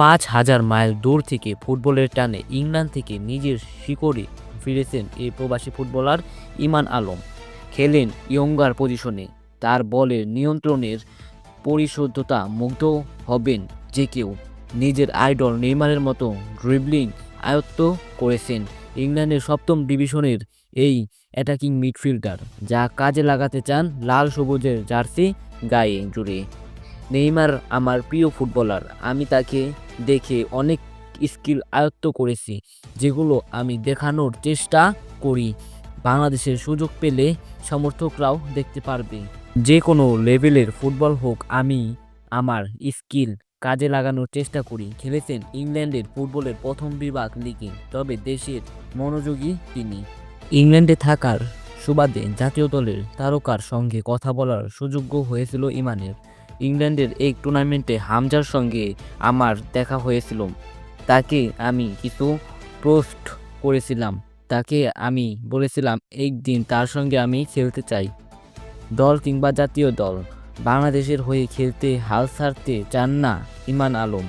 পাঁচ হাজার মাইল দূর থেকে ফুটবলের টানে ইংল্যান্ড থেকে নিজের শিকড়ে ফিরেছেন এই প্রবাসী ফুটবলার ইমান আলম। খেলেন ইয়ঙ্গার পজিশনে। তার বলের নিয়ন্ত্রণের পরিশুদ্ধতা মুগ্ধ হবেন যে কেউ। নিজের আইডল নেইমারের মতো ড্রিবলিং আয়ত্ত করেছেন ইংল্যান্ডের সপ্তম ডিভিশনের এই অ্যাটাকিং মিডফিল্ডার, যা কাজে লাগাতে চান লাল সবুজের জার্সি গায়ে জুড়ে। নেইমার আমার প্রিয় ফুটবলার। আমি তাকে দেখে অনেক স্কিল আয়ত্ত করেছি, যেগুলো আমি দেখানোর চেষ্টা করি। বাংলাদেশের সুযোগ পেলে সমর্থকরাও দেখতে পারবে। যে কোনো লেভেলের ফুটবল হোক, আমি আমার স্কিল কাজে লাগানোর চেষ্টা করি। খেলেছেন ইংল্যান্ডের ফুটবলের প্রথম বিভাগ লিগে, তবে দেশের মনোযোগী তিনি। ইংল্যান্ডে থাকার সুবাদে জাতীয় দলের তারকার সঙ্গে কথা বলার সুযোগ্য হয়েছিল ইমানের। ইংল্যান্ডের এই টুর্নামেন্টে হামজার সঙ্গে আমার দেখা হয়েছিল। তাকে আমি কিছু পোস্ট করেছিলাম। তাকে আমি বলেছিলাম, একদিন তার সঙ্গে আমি খেলতে চাই। দল কিংবা জাতীয় দল, বাংলাদেশের হয়ে খেলতে হাল ছাড়তে চান না ইমান আলম।